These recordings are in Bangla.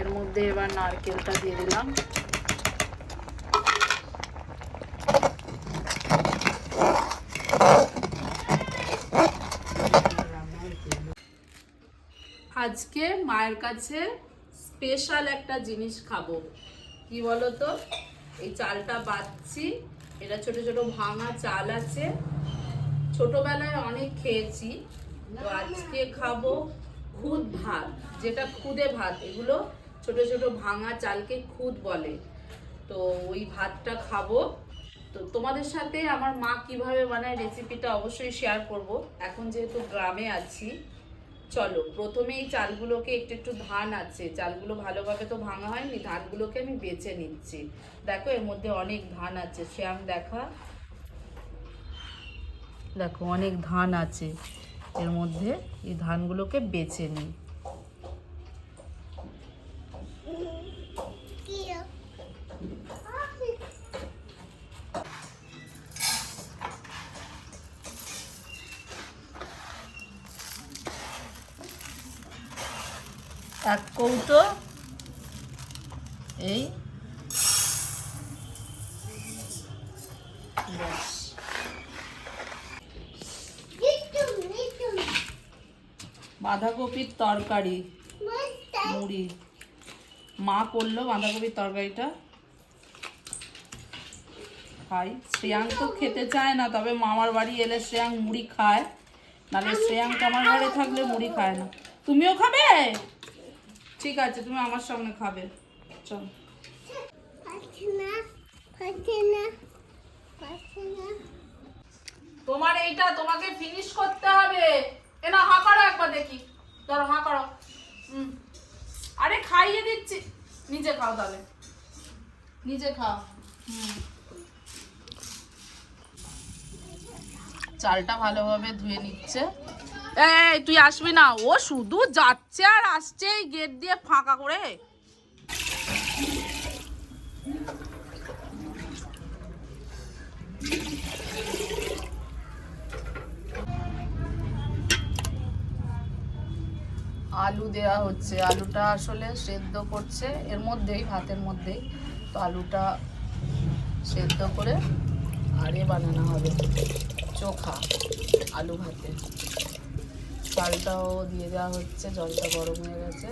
এর মধ্যে এবার নারকেলটা দিয়ে দিলাম। আজকে মায়ের কাছে স্পেশাল একটা জিনিস খাব। কি বলো তো এই চালটা বাচ্ছি এটা ছোট ছোট ভাঙা চাল আছে। ছোটবেলায় অনেক খেয়েছি, তো আজকে খাব খুদ ভাত, যেটা খুদে ভাত, এগুলো ছোট ছোট ভাঙা চালকে খুদ বলে। তো ওই ভাতটা খাব। তো তোমাদের সাথে আমার মা কীভাবে বানায় রেসিপিটা অবশ্যই শেয়ার করব। এখন যেহেতু গ্রামে আছি, চলো প্রথমে এই চালগুলোকে একটু একটু ধান আছে। চালগুলো ভালোভাবে তো ভাঙা হয়নি, ধানগুলোকে আমি বেছে নিচ্ছি। দেখো, এর মধ্যে অনেক ধান আছে। শ্যাম, দেখা। দেখো, অনেক ধান আছে। এর মধ্যে এই ধানগুলোকে বেছে নিই। এক কৌটো, এই বাঁধাকপির তরকারি, মুড়ি। মা করল বাঁধাকপির তরকারিটা। খাই। শ্রেয়াঙ্ক তো খেতে চায় না, তবে মামার বাড়ি এলে শ্রেয়াঙ্ক মুড়ি খায়। নাহলে শ্রেয়াঙ্ক আমার ঘরে থাকলে মুড়ি খায় না। তুমিও খাবে? ঠিক আছে তুমি আমার সঙ্গে খাবে। চল। তোমার এইটা তোমাকে ফিনিশ করতে হবে। এ না হা করো একবার দেখি। ধরো হা করো। হুম। আরে খাইয়ে দিচ্ছি। নিজে খাও তাহলে। নিজে খাও। হুম। চালটা ভালোভাবে ধুয়ে নিচ্ছে। এই, তুই আসবি না। ও শুধু যাচ্ছে আর আসছে গেট দিয়ে ফাঁকা করে। আলু দেওয়া হচ্ছে। আলুটা আসলে সেদ্ধ করছে। এর মধ্যেই, ভাতের মধ্যেই তো আলুটা সেদ্ধ করে আরে বানানো হবে। চোখা, আলু ভাতে। চালটাও দিয়ে দেওয়া হচ্ছে, জলটা গরম হয়ে গেছে।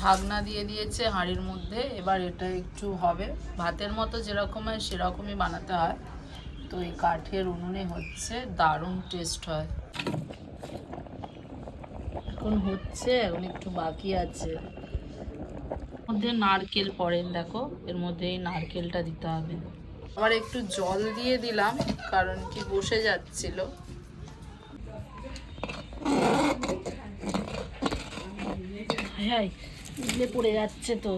ঢাকনা দিয়ে দিয়েছে হাঁড়ির মধ্যে, এবার এটা একটু হবে। ভাতের মতো যেরকম হয়, সেরকমই বানাতে হয়। তো এই কাঠের উনুনে হচ্ছে দারুণ টেস্ট হয়। এখন হচ্ছে, এখন একটু বাকি আছে। মধ্যে নারকেল পড়েন, দেখো। এর মধ্যে এই নারকেলটা দিতে হবে। আবার একটু জল দিয়ে দিলাম কারণ কি বসে যাচ্ছিল। উঠলে পড়ে যাচ্ছে তো।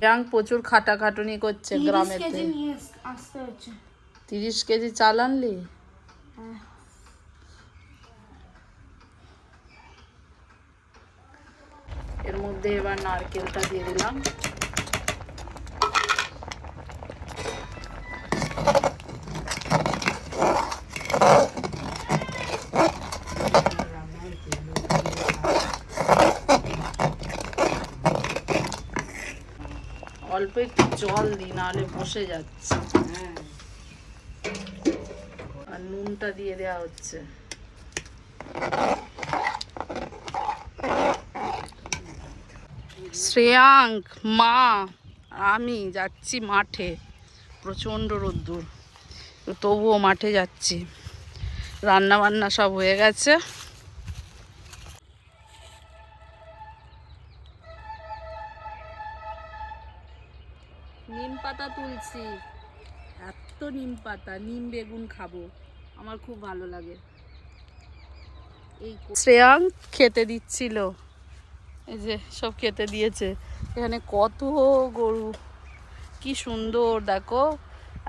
ব্যাং প্রচুর খাটাখাটুনি করছে গ্রামেতে। তিরিশ কেজি চাল আনলি? এর মধ্যে এবার নারকেলটা দিয়ে দিলাম। অল্প একটু জল দিই, নাহলে বসে যাচ্ছে। আর নুনটা দিয়ে দেওয়া হচ্ছে। শ্রেয়াঙ্ক মা, আমি যাচ্ছি মাঠে। প্রচণ্ড রোদ্দুর। তবুও মাঠে যাচ্ছি। রান্না বান্না সব হয়ে গেছে। নিম পাতা তুলছি। এত নিম পাতা, নিম বেগুন খাব। আমার খুব ভালো লাগে। এই শ্রেয়াং খেতে দিচ্ছিল। এই যে সব খেতে দিয়েছে। এখানে কত গরু। কি সুন্দর, দেখো।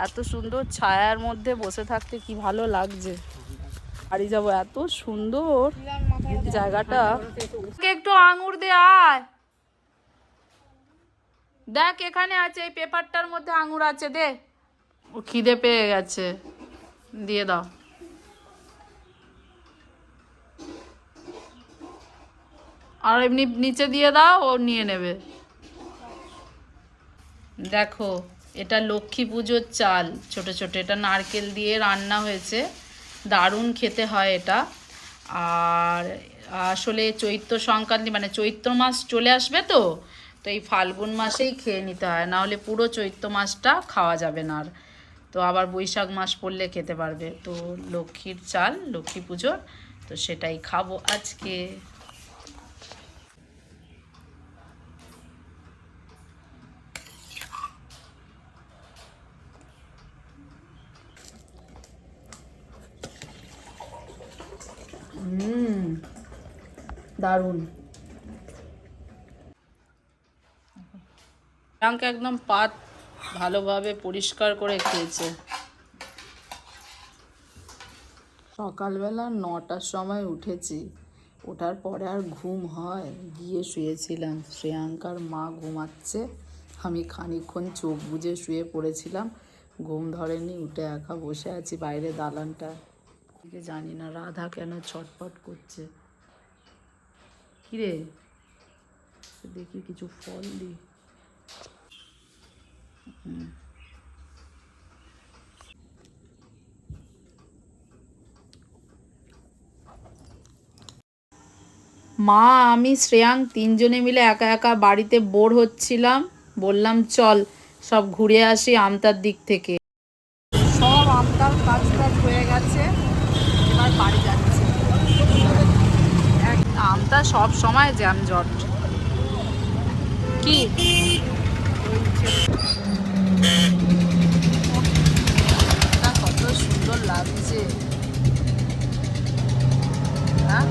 এত সুন্দর ছায়ার মধ্যে বসে থাকতে কি ভালো লাগছে। বাড়ি যাব, এত সুন্দর জায়গাটা। একটু আঙুর দে, আয়। দেখ, এখানে আছে, এই পেপারটার মধ্যে আঙুর আছে, দে। ও খিদে পেয়ে গেছে। দিয়ে দাও। আর এমনি নিচে দিয়ে দাও, ও নিয়ে নেবে। দেখো, এটা লক্ষ্মী পুজোর চাল, ছোট ছোট। এটা নারকেল দিয়ে রান্না হয়েছে। দারুণ খেতে হয় এটা। আর আসলে চৈত্র সংক্রান্তি মানে চৈত্র মাস চলে আসবে তো তো এই ফাল্গুন মাসেই খেয়ে নিতে হয়। নাহলে পুরো চৈত্র মাসটা খাওয়া যাবে না আর। তো আবার বৈশাখ মাস পড়লে খেতে পারবে। তো লক্ষ্মীর চাল, লক্ষ্মী পুজোর, তো সেটাই খাব আজকে হুম দারুণ। প্রিয়াঙ্কা একদম পাত ভালোভাবে পরিষ্কার করে খেয়েছে। সকালবেলা নটার সময় উঠেছি ওঠার পরে আর ঘুম হয়। গিয়ে শুয়েছিলাম শ্রেয়াঙ্কার মা ঘুমাচ্ছে আমি খানিকক্ষণ চোখ বুজে শুয়ে পড়েছিলাম ঘুম ধরেনি উঠে একা বসে আছি বাইরে দালানটা। জানি না রাধা কেন ছটপট করছে। কিরে? দেখি কিছু ফল দি। মা, আমি শ্রেয়াং তিনজনে মিলে একা একা বাড়িতে বোর হচ্ছিলাম। বললাম, চল, সব ঘুরে আসি আমতার দিক থেকে সব আমতার কাজ টাজ হয়ে গেছে এবার বাড়ি যাচ্ছে এক- আমতা সব সময় জ্যাম জট। কি? কত সুন্দর লাগছে। হ্যাঁ?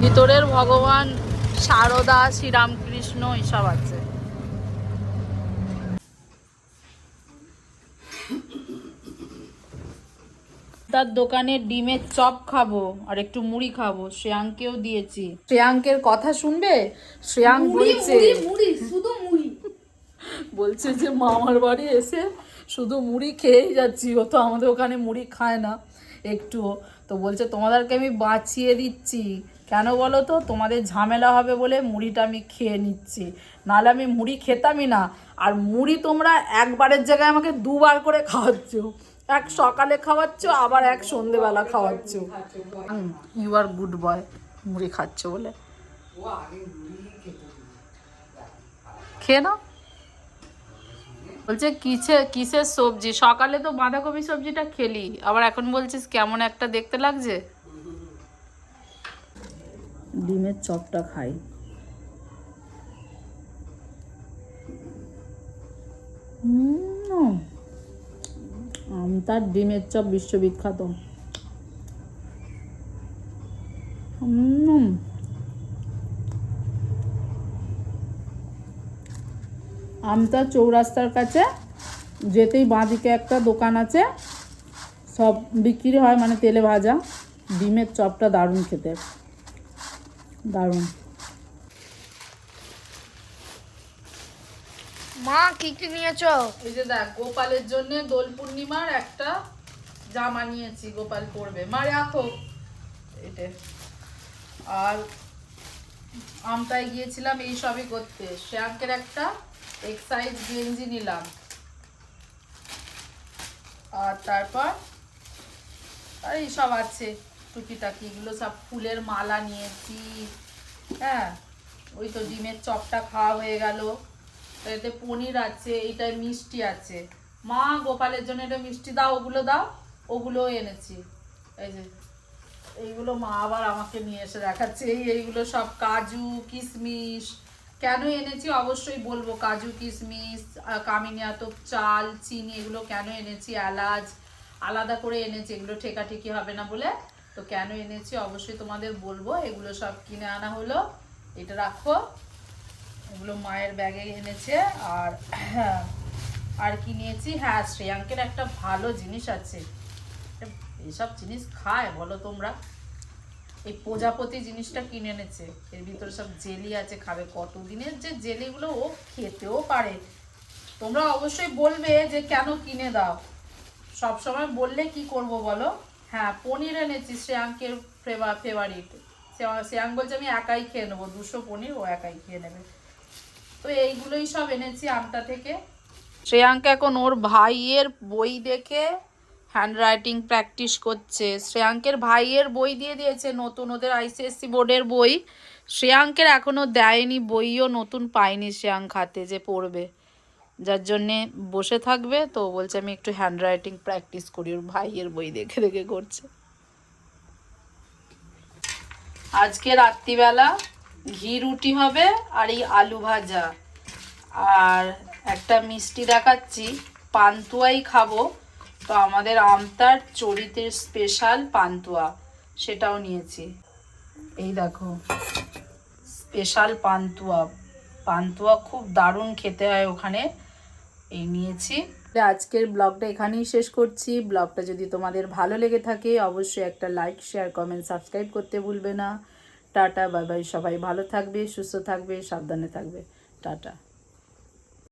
ভিতরের ভগবান সারদা শ্রীরামকৃষ্ণ এসব আছে। তার দোকানে ডিমের চপ খাব আর একটু মুড়ি খাব। শ্রেয়াঙ্কেও দিয়েছি। শ্রেয়াঙ্কের কথা শুনবে? শ্রেয়াঙ্ক বলছে মুড়ি শুধু মুড়ি। বলছে যে মামার বাড়ি এসে শুধু মুড়ি খেয়েই যাচ্ছি। ও তো আমাদের ওখানে মুড়ি খায় না একটুও। তো বলছে তোমাদেরকে আমি বাঁচিয়ে দিচ্ছি। কেন বলো তো? তোমাদের ঝামেলা হবে বলে মুড়িটা আমি খেয়ে নিচ্ছি। নাহলে আমি মুড়ি খেতামই না। আর মুড়ি তোমরা একবারের জায়গায় আমাকে দুবার করে খাওয়াচ্ছ। এক সকালে খাওয়াচ্ছ আবার এক সন্ধেবেলা খাওয়াচ্ছ। ইউ আর গুড বয় মুড়ি খাচ্ছ বলে। খেয়ে নাও। বলছে কিসে কিসের সবজি? সকালে তো বাঁধাকপি সবজিটা খেলি। আবার এখন বলছিস কেমন একটা দেখতে লাগছে? ডিমের চপটা খাই। আমতার ডিমের চপ বিশ্ববিখ্যাত। আমতা চৌরাস্তার কাছে, যেতেই বাঁদিকে একটা দোকান আছে। সব বিক্রি হয় মানে তেলে ভাজা। ডিমের চপটা দারুণ খেতে। দারুণ। মা, কি কি নিয়েছো? এই যে দেখ, গোপালের জন্য দোল পূর্ণিমার একটা জামা নিয়েছি, গোপাল পরবে। মা, রাখো। এটা। আর আমটায় গিয়েছিলাম এই সবই করতে। শ্যাঙ্কের একটা এক্সাইজ গেঞ্জি নিলাম। আর তারপর আর এইসব আছে, টুকিটাকি। এগুলো সব ফুলের মালা নিয়েছি। হ্যাঁ ওই তো ডিমের চপটা খাওয়া হয়ে গেল। এতে পনির আছে এইটায় মিষ্টি আছে। মা গোপালের জন্য এটা মিষ্টি দাও ওগুলো দাও ওগুলো এনেছি। এই যে এইগুলো মা আবার আমাকে নিয়ে এসে দেখাচ্ছে। এই এইগুলো সব কাজু কিশমিশ কেন এনেছি? অবশ্যই বলব কাজু কিশমিশ আহ, কামিনী আতপ চাল চিনি এগুলো কেন এনেছি? এলাচ আলাদা করে এনেছি। এগুলো ঠেকাঠেকি হবে না বলে। তো কেন এনেছি? অবশ্যই তোমাদের বলব। এগুলো সব কিনে আনা হলো। এটা রাখো। এগুলো মায়ের ব্যাগে এনেছে আর আর কি নিয়েছি? হ্যাঁ শ্রেয়াঙ্কের একটা ভালো জিনিস আছে। এইসব জিনিস খায়, বলো তোমরা। এই প্রজাপতি জিনিসটা কিনে এনেছে। এর ভিতরে সব জেলি আছে, খাবে কতদিনের? যে জেলিগুলো ও খেতেও পারে। তোমরা অবশ্যই বলবে যে কেন কিনে দাও। সব সময় বললে কি করব বলো? হ্যাঁ পনির এনেছি শ্রেয়াঙ্কের ফেভারিট শ্রেয়াঙ্ক বলছে, আমি একাই খেয়ে নেব। দুশো পনির ও একাই খেয়ে নেবে। তো এইগুলোই সব এনেছি আমটা থেকে। শ্রেয়াঙ্ক এখন ওর ভাইয়ের বই দেখে হ্যান্ড রাইটিং প্র্যাকটিস করছে। শ্রেয়াঙ্কের ভাইয়ের বই দিয়ে দিয়েছে নতুন ওদের আইসিএসসি বোর্ডের বই। শ্রেয়াঙ্কের এখনও দেয়নি বইও নতুন পায়নি শ্রেয়াঙ্ক হাতে যে পড়বে। যার জন্যে বসে থাকবে, তো বলছে আমি একটু হ্যান্ড রাইটিং প্র্যাকটিস করি, ওর ভাইয়ের বই দেখে দেখে করছে। আজকে রাত্রিবেলা ঘি রুটি হবে আর এই আলু ভাজা। আর একটা মিষ্টি দেখাচ্ছি, পান্তুয়াই খাব। তো আমাদের আমতার চরিতের স্পেশাল পান্তুয়া, সেটাও নিয়েছি। এই দেখো স্পেশাল পান্তুয়া। পান্তুয়া খুব দারুণ খেতে হয় ওখানে। এই নিয়েছি। আজকের ব্লগটা এখানেই শেষ করছি। ব্লগটা যদি তোমাদের ভালো লেগে থাকে, অবশ্যই একটা লাইক শেয়ার কমেন্ট সাবস্ক্রাইব করতে ভুলবে না। টাটা বাই বাই সবাই ভালো থাকবে সুস্থ থাকবে সাবধানে থাকবে টাটা।